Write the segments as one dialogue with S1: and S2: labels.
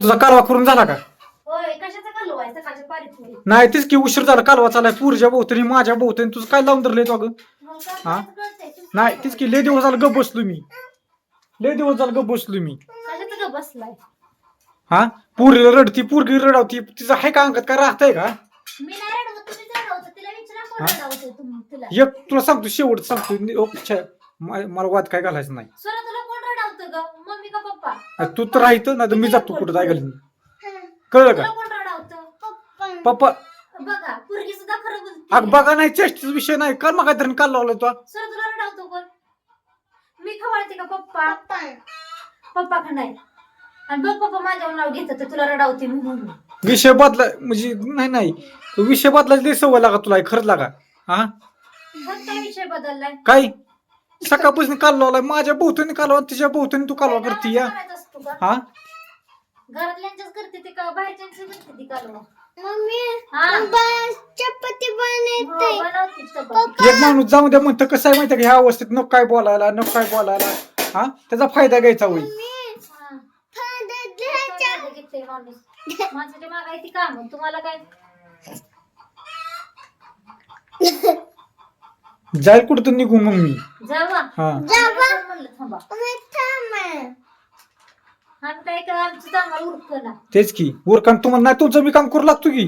S1: तुझा कालवा करून झाला का?
S2: होय कशाचा कालवा आहे? सकाळच्या पारीत होईल
S1: नाही तेच की उशीर झाला कालवा चालाय पुरच्या भोवतणी माझ्या भोवतणी तुझं काय लावून धरलंय तू अगं?
S2: मग काय
S1: हा?
S2: करायचं कळतंय? तुम्ही
S1: नाही तेच की लय दिवस झालं गप बसलो मी. लय दिवस झालं गप बसलो मी.
S2: कशाचं ग बसलाय?
S1: हा? पुरीला रडती पोरगी रडावती तिचं आहे का अंगात? काय राहतंय का?
S2: मी नाही रडवत तुम्ही रडवत तिला विचारा कोण
S1: हा?
S2: रडवतंय तुम्ही तिला.
S1: एक तुला सांगतो शेवट सांगतो नि- ओ, छे, मा- मला वाद काय घालायचं नाही.
S2: स्वरा तुला कोण रडवतं ग? का पप्पा?
S1: तू तर राहित ना तर मी जातो कुठं काय घालून कळलं
S2: तुला
S1: का
S2: कोण रडवतं?
S1: पप्पा.
S2: बघा पोरगी सुद्धा खरं बोलते.
S1: अग बघा नाही चेष्टीचा विषय नाही. काल मग काहीतरी काल लावला तो.
S2: तुला रडवतो कोण? मी खवळते का पप्पा? पप्पा. का नाही? आणि बघ पप्पा माझ्यावर नाव घेत तर तुला रडावते मी म्हणून.
S1: विषय बदला म्हणजे नाही नाही. तो विषय बदलायची लई सवय लागा तुला खरंच लागा. हा?
S2: काय विषय बदललाय?
S1: काय? सकाळपासून काल लावलाय. माझ्या भोवतीने कालवा तिच्या भोवतीने तू कालवा करते या हा?
S2: घरातल्यांच्याच करते ते का? बाहेरच्यांची करते ती कालवा.
S3: मम्मी चपाती बनवते.
S2: बनवते चपाती.
S1: एक माणूस जाऊ द्या म्हणतं कसं आहे माहिती का? ह्या अवस्थेत नको काय बोलायला नको काय बोलायला. हा? त्याचा फायदा घ्यायचा होईल.
S2: हा. काम तुम्हाला काय?
S1: जाईल कुठं निघू मग मी हा. तेच की उरकान तुम्हाला नाही तुमचं मी काम करू लागतो की?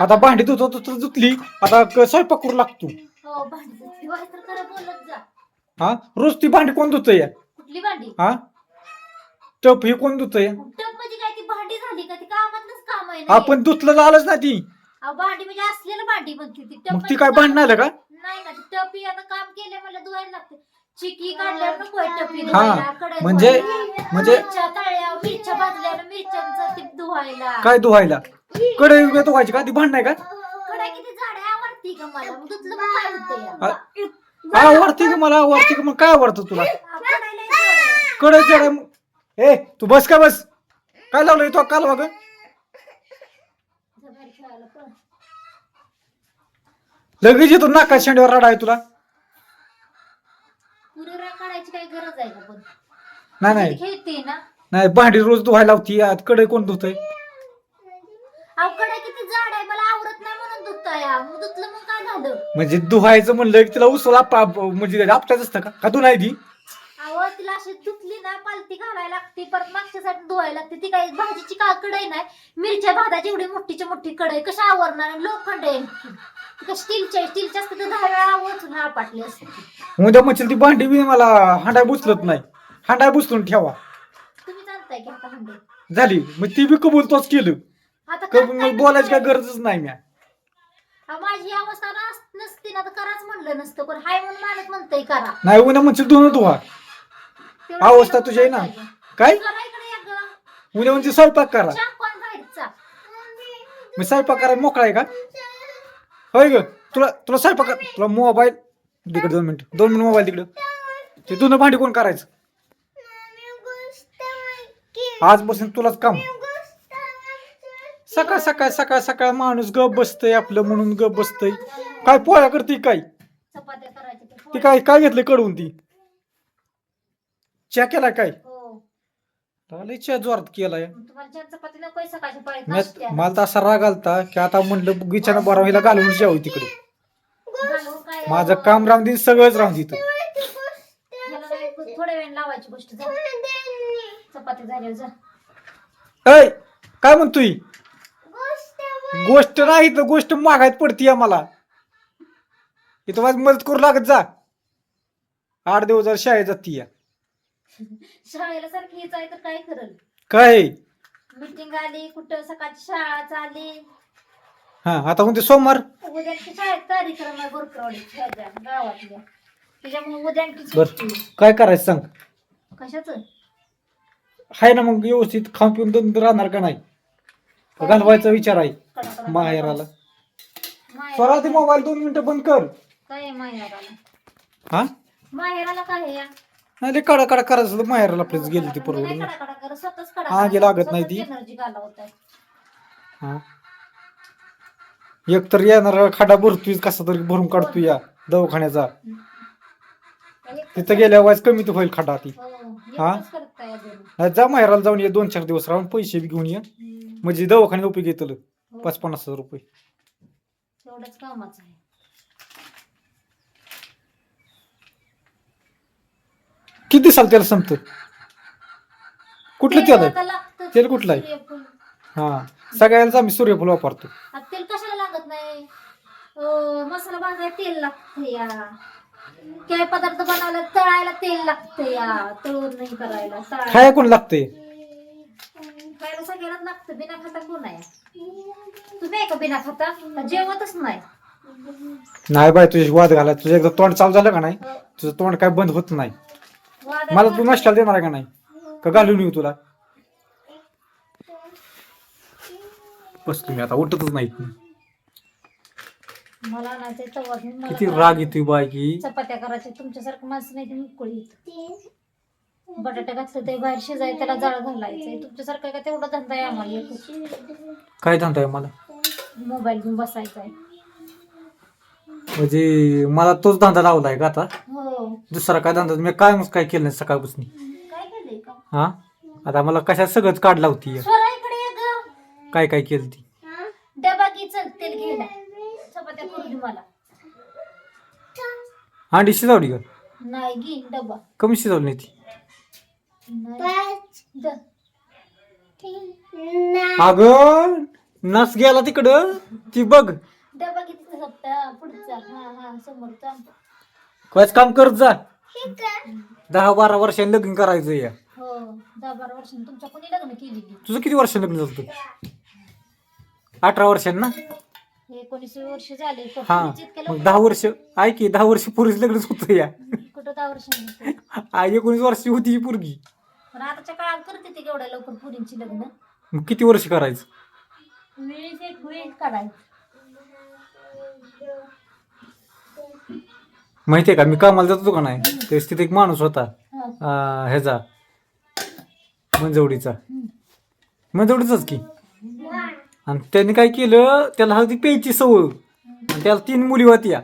S1: आता भांडी धुतो तर धुतली आता क- स्वयंपाक करू लागतो.
S2: हो
S1: हा रोज ती भांडी कोण धुतय?
S2: कुठली भांडी?
S1: हा. टप हे कोण धुतय?
S2: टप म्हणजे काय ती भांडी झाली का? ती कामातच काम आहे ना
S1: आपण धुतलं झालंच ना ती.
S2: अहो, भांडी म्हणजे असलेलं भांडी म्हणते ती. टप
S1: मग ती
S2: म्हणजे
S1: काय
S2: काम-
S1: भांडण आलं का?
S2: नाही ना ती टपी आता काम केलं मला धुवायला लागते. चिकी काढल्यावर नको आहे टपी
S1: हा,
S2: धुवायला कढई
S1: म्हणजे- म्हणजे-
S2: मिरच्या तळल्या मिरच्या भाजल्यावर मिरच्यांचं ती धुवायला.
S1: काय धुवायला? कडे धुवायची का? ती भांडण आहे का?
S2: कढई किती झाड आहे आवडती का मला? मग काय होतंय या?
S1: आ- आवडते का मला? आवडते का मग काय आवडतं तुला?
S2: आहे.
S1: कडे जरा ए तू बस का बस? काय लावलंय तो काल बघ
S2: जा बाहेर खेळायला पळ.
S1: लगेच येतो नाका शेंडीवर रडाय तुला
S2: पुरी राग काढायची काही गरज आहे का पण
S1: नाही नाही.
S2: ती खेळते ना.
S1: नाही भांडी रोज धुवायला लावती यात कडे कोण धुतय?
S2: किती झाड आहे मला नाही म्हणून धुता मग मग काय झालं?
S1: म्हणजे धुवायचं म्हणलं की तिला उसला म्हणजे आपटाच असतं का? का तू नाही ती?
S2: अहो तिला अशी धुतली ना पालती घालायला लागते परत मागच्या साठी धुवायला लागते. ती काही भाजीची का कढई नाही मिरच्या भाताची एवढी मोठीची मोठी कढई कशी आवरणार? आणि लोखंड आहे. ती स्टीलच्या स्टीलच्या असते तर दहा वेळा आवडून आपटली असते
S1: उद्या म्हणशील ती भांडी बी मला हांडाय बुचलत नाही. हांडाय बुचलून ठेवा.
S2: तुम्ही जाणताय की आता हंडे
S1: झाली. मग ती बी कबूल तोच केलं.
S2: आता
S1: कबूल मग बोलायची काय? गरजच नाही म्या.
S2: माझी ही अवस्था नस- नसती ना तर कराच म्हणलं नसतं पण हाय म्हणून मालक म्हणतंय करा.
S1: नाही म्हणशील दोन धुवा
S2: तेवढं
S1: अवस्था
S2: केलं
S1: तुझी आहे ना?
S2: पाहिजे.
S1: काय?
S2: करा इकडे या गं.
S1: उद्या म्हणजे स्वयंपाक करा.
S2: चहा कोण बाहेरचा
S1: मी स्वयंपाक करायला मोकळा आहे का? होय ग. तुला तुला स्वयंपाक तुला मोबाईल तिकडे दोन मिनिट. दोन मिनिट मोबाईल तिकडे. ते दोन भांडी कोण करायचं? आजपासून तुलाच काम. सकाळ सकाळ सकाळ सकाळ माणूस गप बसतय आपलं म्हणून गप बसतय. काय पोळ्या करते काय?
S2: ते
S1: काय काय घेतलं कडवून ती? चहा केलाय काय?
S2: हो.
S1: लय चहा जोरात केलाय. मला तर असा राग आलता की आता म्हणलं बिचारा बरा हिला घालून जेव तिकडे माझं काम राहून दे सगळंच राहून
S2: नाही, थोड्या वेळ लावायची गोष्ट चपाती झाल्यावर जा.
S1: ऐ काय म्हणतोय? गोष्ट नाही तर गोष्ट मागायत पडती मला इथं माझी मदत करू लागत जा. आठ दिवस जर शाळेत जाती या
S2: शाळेला सारखी हेच आहे तर काय करल
S1: काय?
S2: मीटिंग आली कुठं सकाळची शाळा चालली
S1: हा आता म्हणते सोमवार?
S2: उद्याची शाळेत कार्यक्रम आहे बोरकरवाडी गावातल्या. त्याच्यामुळे
S1: बर.
S2: सुट्टी.
S1: काय करायचं सांग?
S2: कशाच?
S1: हाय ना मग व्यवस्थित खाऊन पिऊन दंड राहणार का नाही? घालवायचा विचार आहे. माहेराला. स्वरा ते मोबाईल दोन मिनिटं बंद कर.
S2: काय आहे माहेराला?
S1: हा?
S2: माहेराला काय आहे या?
S1: नाही लय कडा कडा करायचं माहेराला आपल्याच गेली ती परवडून हा, गे लागत नाही ती. हा. एक तर येणार खडा भरतोय कसा तरी भरून काढतोय या दवाखान्याचा. तिथं गेल्यावर कमी तर होईल खड्डा ती
S2: हो,
S1: हा? नाही, जा माहेराला जाऊन ये दोन चार दिवस राहून पैसे बी घेऊन ये. म्हणजे दवाखान्यात उपयोग येतलं
S2: हो,
S1: पाच पन्नास हजार रुपये.
S2: तेवढंच कामाचं आहे.
S1: किती दिसाल त्याला संपत? कुठलं तेल
S2: तेल
S1: आहे? कुठलं आहे? हा. सगळ्यालाच आम्ही सूर्यफूल वापरतो.
S2: तेल कशाला लागत नाही? मसाला भाजायला तेल लागतं या. काय पदार्थ बनवायला तळायला तेल लागतं या तळून नाही करायला तळायला.
S1: खाया कोण लागते
S2: खायला सगळ्यालाच लागतं बिना खाता कोण आहे? तुम्ही आहे का बिना खाता? का जेवतच नाही?
S1: नाही बाय तुझे वाद घाला. तुझं एकदा तोंड चालू झालं का नाही?
S2: हो,
S1: तुझं तोंड काय बंद होत नाही. मला तू नाश्त्याला देणार आहे का नाही? का घालून येऊ तुला? बस तुम्ही आता उठतच नाही
S2: मला आणायचंय तवा घेऊन मला
S1: किती राग येतोय बाय की.
S2: चपात्या करायच्या तुमच्यासारखं माणसं नाही ती मुकळी बटाटा घातलं ते बाहेर शिजाय त्याला जाळ घालायचंय तुमच्यासारखं काय तेवढा धंदा आहे आम्हाला.
S1: काय धंदा आहे मला?
S2: मोबाईल घेऊन बसायचा आहे
S1: म्हणजे मला तोच धंदा लावलाय का आता?
S2: हो.
S1: दुसरा काय धंदा? मी काय काय केलं नाही सकाळपासून?
S2: काय केलंय का?
S1: हा? आता मला कशा सगळंच काढ लावती
S2: स्वरा इकडे ये ग.
S1: काय काय केलं ती?
S2: डबा चल तेल घ्यायला चपात्या करू दे मला.
S1: अंडी शिजवली का?
S2: नाही घे डबा.
S1: कमी शिजवली नाही ती.
S2: नाही
S3: पाच
S2: द-
S3: नऊ
S1: अगं नस गेला तिकडं. ती बघ.
S2: डबा किती सप्ता पुढचा हा हा समोरचा
S1: कायच काम करत जा. दहा बारा वर्षांनी लग्न करायचं या.
S2: हो दहा बारा वर्षांनी. तुमच्या कोणी लग्न केलेली?
S1: तुझं किती वर्षांनी लग्न झालं होतं? अठरा वर्षांनी ना?
S2: एकोणीस वर्ष झाले पण
S1: हा मग दहा वर्ष ऐक की दहा वर्ष पूर्वीच लग्नच होतं या.
S2: कुठं दहा वर्षांनी
S1: आ, एकोणीस वर्षी होती ही पोरगी.
S2: पण आताच्या काळात करते ते केवढ्या लवकर पुरींची लग्न.
S1: मग किती वर्ष करायचं?
S2: वेळेस एक वेळ काढायचं
S1: माहितीये का मी कामाला जात होतो का नाही तेच तिथे एक माणूस होता
S2: हा.
S1: आ, ह्याचा मंजवडीचा.
S2: हम्म.
S1: मंजवडीचाच की. आणि त्यांनी काय केलं? त्याला हळदी प्यायची सवय. आणि त्याला तीन मुली होत्या.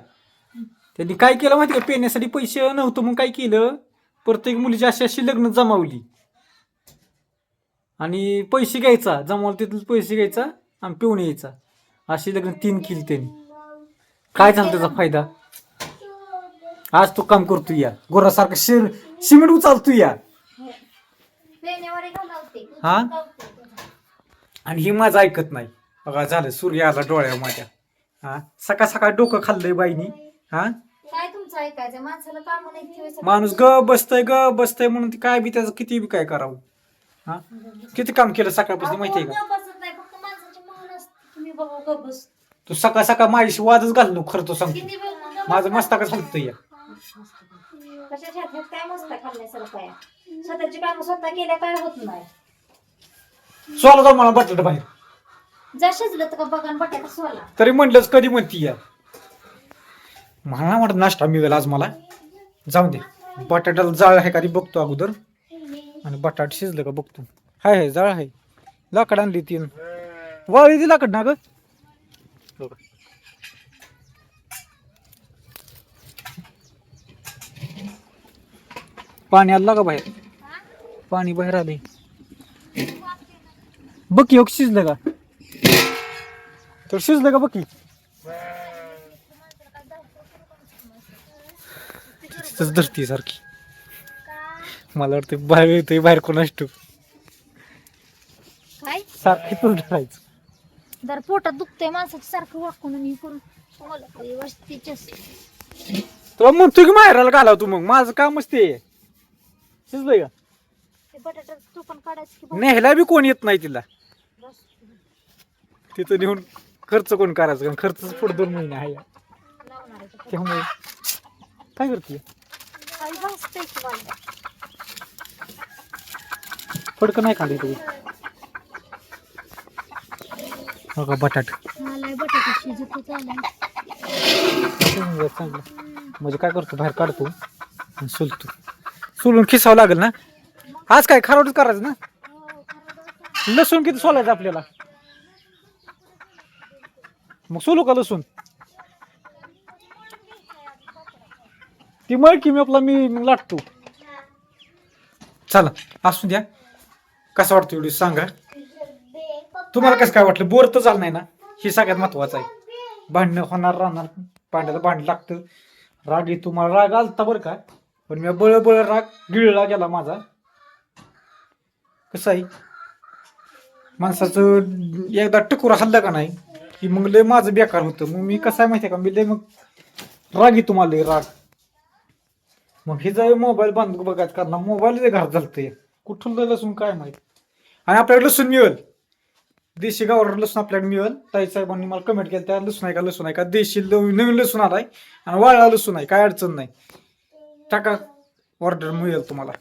S1: त्यांनी काय केलं माहिती का? पेण्यासाठी पैसे नव्हतं मग काय केलं? प्रत्येक मुलीची अशी अशी लग्न जमावली. आणि पैसे घ्यायचा. जमावलं तिथले पैसे घ्यायचा आणि पिऊन यायचा. अशी लग्न तीन केली त्यांनी. काय झालं त्याचा फायदा? आज तो काम करतो या. गोरासारखं शिर सिमेंट उचलतो या. हा? आणि ही माझं ऐकत नाही. बघा झालं सूर्य आला डोळ्यावर माझ्या. हा सकाळ सकाळ डोकं खाल्लंय बाईनी. हा?
S2: काय तुमचं ऐकायचं? माणसाला काम नाही ठेवायचं
S1: माणूस ग बसतय ग बसतय म्हणून ती काय बी त्याचं किती बी काय करावं. हा? किती काम केलं सकाळपासून माहितीये का? तू सकाळ सकाळ माझ्याशी वादच घाल नको खरं तो सांगतो. माझं
S2: बसता?
S1: मस्तकच हलतं या.
S2: कशाच्या हातात काय मस्त खाल्ल्यासारखं आहे स्वतःची कामं स्वतः केल्या काय होत नाही.
S1: सोला जाऊ मला बटाटा बाहेर.
S2: शिजलं तर का बघा आणि बटाटा सोला.
S1: तरी म्हणलंच कधी म्हणती या. मला वाटत नाश्ता मिळेल आज मला. जाऊ दे. बटाट्याला जाळ आहे का ती बघतो अगोदर. आणि बटाट शिजलं का बघतो. हाय हाय जाळ आहे. लाकड आणली तीन वाळी ती लाकड ना ग? पाणी आलं का बाहेर? पाणी बाहेर आले बघ की योग शिजलं का? तर शिजलं का बघ की? तिथंच धरती सारखी. मला वाटतं बाहेर येतोय बाहेर कोणाच ठेव
S2: काय?
S1: सारखी तू धरायचं.
S2: जर पोटात दुखतंय माणसाचं सारखं वाकून आणि हे करून. मला काही वस्तीच्याच
S1: तुला म्हणतोय की माहेराला घालाव तू मग. माझं कामच ते. आहे. शिजलंय का?
S2: ते बटाटा तू पण काढायचं की बघ.
S1: न्यायला बी कोण येत नाही तिला. तिथं नेऊन खर्च कोण करायचं? कारण खर्च पुढे दोन महिने आहे.
S2: ते.
S1: त्यामुळे काय करते?
S2: काही
S1: फडकं नाही खाली तुम्ही हो का बटाट.
S2: बटाटा
S1: चांगलं म्हणजे काय करतो? बाहेर काढतो आणि सोलतो. सोलून खिसावं लागेल ना? आज काय? खारोडच करायचं ना? लसूण किती सोलायचं आपल्याला? मग सोलू का लसूण? ती मळकी मी आपला मी मग लाटतो. चला असू द्या. कसं वाटतं व्हिडिओ सांगा. तुम्हाला कसं काय वाटलं? बोर तर झालं नाही ना? हे सगळ्यात महत्वाचं आहे. भांडणं होणार राहणार. भांड्याला भांड लागतं. राग येतो. मला राग आलता बरं का? पण मी बळबळ राग गिळला गेला माझा. कसं आहे? माणसाचं एकदा टकोरा हल्ला का नाही? की मग लय माझं बेकार होतं. मग मी कसं आहे माहिती आहे का? मी लय मग राग येतो मला लय राग. मग हे जाऊ मोबाईल बंद बघायचं कारण मोबाईल लय घात झालतंय. कुठून लय लसूण काय माहीत? आणि आपल्याकडे लसूण मिळेल. देशी गावरान लसूण आपल्याकडे मिळेल. ताई साहेबांनी मला कमेंट केलं त्या लसूण आहे का? लसूण आहे का? देशी नवीन नवीन लसूण आलाय आणि वाळला लसूण आहे. काय अडचण नाही. टाका. ऑर्डर मिळेल तुम्हाला.